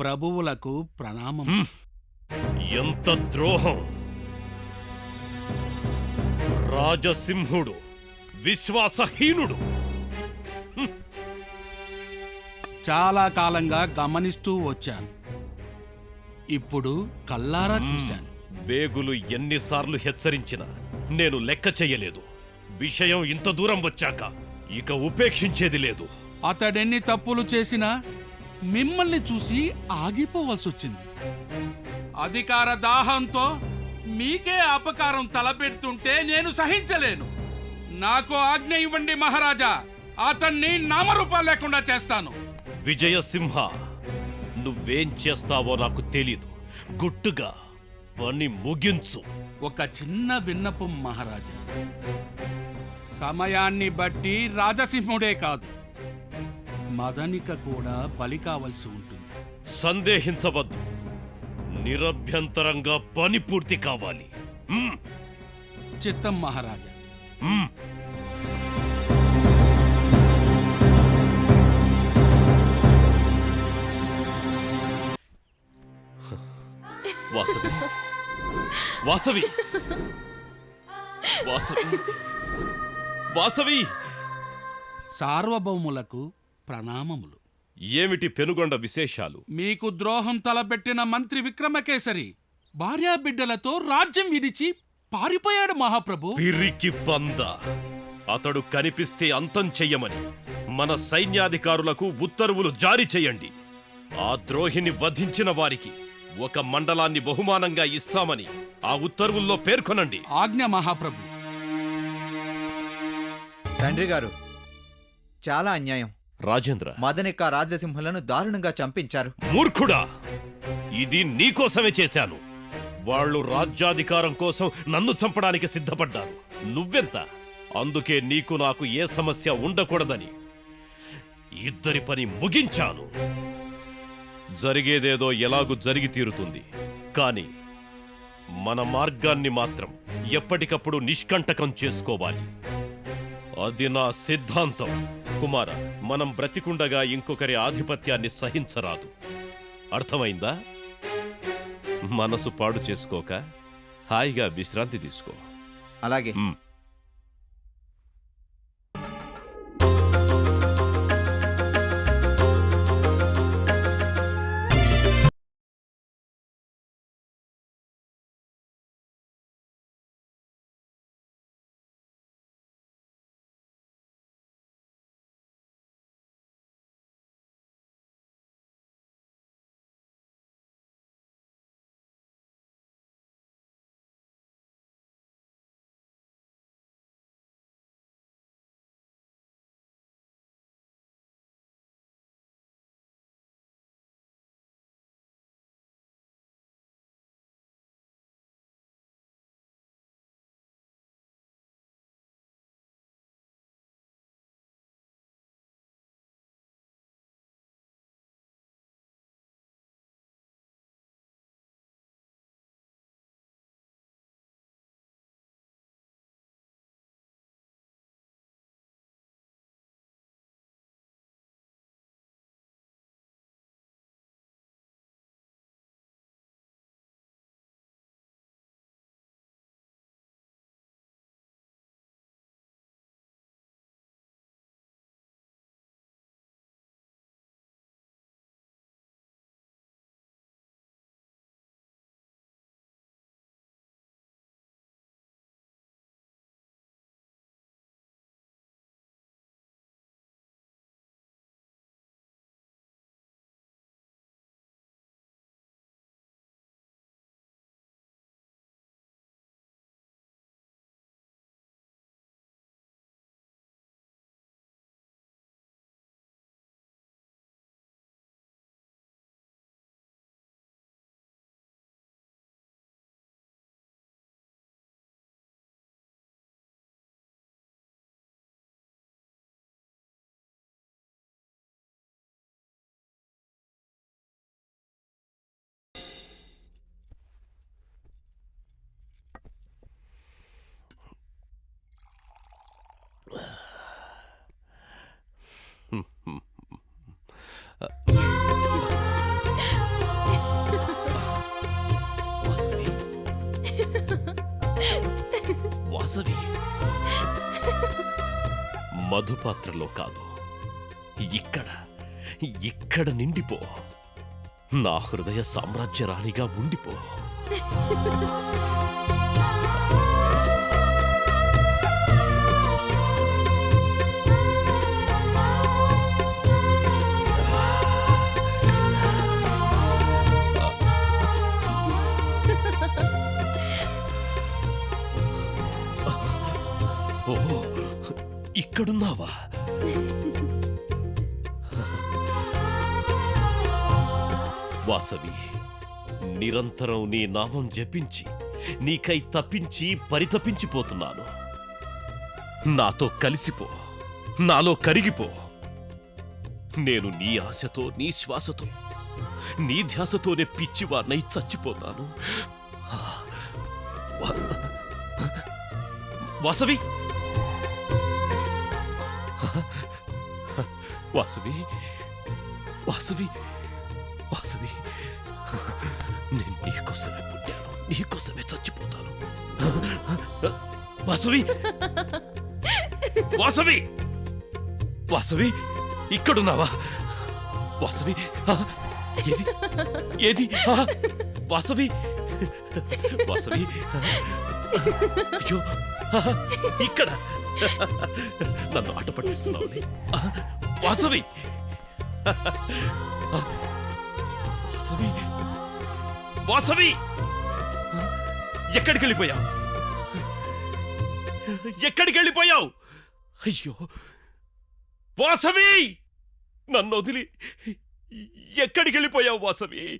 ప్రభువులకు ప్రణామం. ఎంత ద్రోహం. రాజసింహుడు విశ్వాసహీనుడు. చాలా కాలంగా గమనిస్తూ వచ్చాను. ఇప్పుడు కల్లారా చూశాను. వేగులు ఎన్నిసార్లు హెచ్చరించినా నేను లెక్క చెయ్యలేదు విషయం ఇంత దూరం వచ్చాక ఇక ఉపేక్షించేది లేదు. అతడెన్ని తప్పులు చేసినా మిమ్మల్ని చూసి ఆగిపోవాల్సి వచ్చింది. అధికార దాహంతో మీకే అపకారం తలపెడుతుంటే నేను సహించలేను. నాకు ఆజ్ఞ ఇవ్వండి మహారాజా అతన్ని నామరూపాలు లేకుండా చేస్తాను. విజయసింహ నువ్వేం చేస్తావో నాకు తెలీదు. గుట్టుగా పని ముగించు. ఒక చిన్న విన్నపం మహారాజా. సమయాన్ని బట్టి రాజసింహుడే కాదు. మదనిక కూడా బలి కావలసి ఉంటుంది. సందేహించవద్దు. నిరభ్యంతరంగా పని పూర్తి కావాలి. మ్మ్. చిత్తం మహారాజా. మ్మ్. వాసవి. వాసవి. వాసవి. వాసవి. సార్వభౌములకు ప్రణామములు. ఏమిటి పెనుగొండ విశేషాలు? మీకు ద్రోహం తలపెట్టిన మంత్రి విక్రమకేసరి భార్యాబిడ్డలతో రాజ్యం విడిచి పారిపోయాడు మహాప్రభు. పిరికి పంద. అతడు కనిపిస్తే అంతం చెయ్యమని. మన సైన్యాధికారులకు ఉత్తర్వులు జారీ చేయండి. ఆ ద్రోహిని వధించిన వారికి ఒక మండలాన్ని బహుమానంగా ఇస్తామని ఆ ఉత్తర్వుల్లో పేర్కొనండి. ఆజ్ఞ మహాప్రభు. తండ్రి గారు చాలా అన్యాయం. రాజేంద్ర. మదనిక రాజసింహులను దారుణంగా చంపించారు. మూర్ఖుడా! ఇది నీకోసమే చేశాను. వాళ్ళు రాజ్యాధికారం కోసం నన్ను చంపడానికి సిద్ధపడ్డారు. నువ్వెంత? అందుకే నీకు నాకు ఏ సమస్య ఉండకూడదని. ఇద్దరి పని ముగించాను. జరిగేదేదో ఎలాగూ జరిగి తీరుతుంది. కాని మన మార్గాన్ని మాత్రం ఎప్పటికప్పుడు నిష్కంటకం చేసుకోవాలి. అది నా సిద్ధాంతం కుమార. మనం బ్రతికుండగా ఇంకొకరి ఆధిపత్యాన్ని సహించరాదు. అర్థమైందా? మనసు పాడు చేసుకోక హాయిగా విశ్రాంతి తీసుకో. అలాగే. వాసవి. మధుపాత్రలో కాదు. ఇక్కడ ఇక్కడ నిండిపో. నా హృదయ సామ్రాజ్య రాణిగా ఉండిపో. ఇక్కడున్నావా? వాసవి నిరంతరం నీ నామం జపించి నీకై తప్పించి పరితపించిపోతున్నాను. నాతో కలిసిపో నాలో కరిగిపో. నేను నీ ఆశతో నీ శ్వాసతో నీ ధ్యాసతోనే పిచ్చివాణ్ణై చచ్చిపోతాను. వాసవి! వాసువి వాసువి వాసువి నేను నీకోసమే పుట్టాను నీకోసమే చచ్చిపోతాను. వాసువి వాసవి వాసవి ఇక్కడున్నావా? వాసవి ఏది ఏది వాసవి వాసవి అయ్యో ఇక్కడ. నన్ను ఆట పట్టిస్తున్నావు వాసవి. వాసవి. వాసవి. ఎక్కడికి వెళ్ళిపోయావు? ఎక్కడికి వెళ్ళిపోయావు? అయ్యో. వాసవి! నన్ను వదిలి. ఎక్కడికి వెళ్ళిపోయావు వాసవి?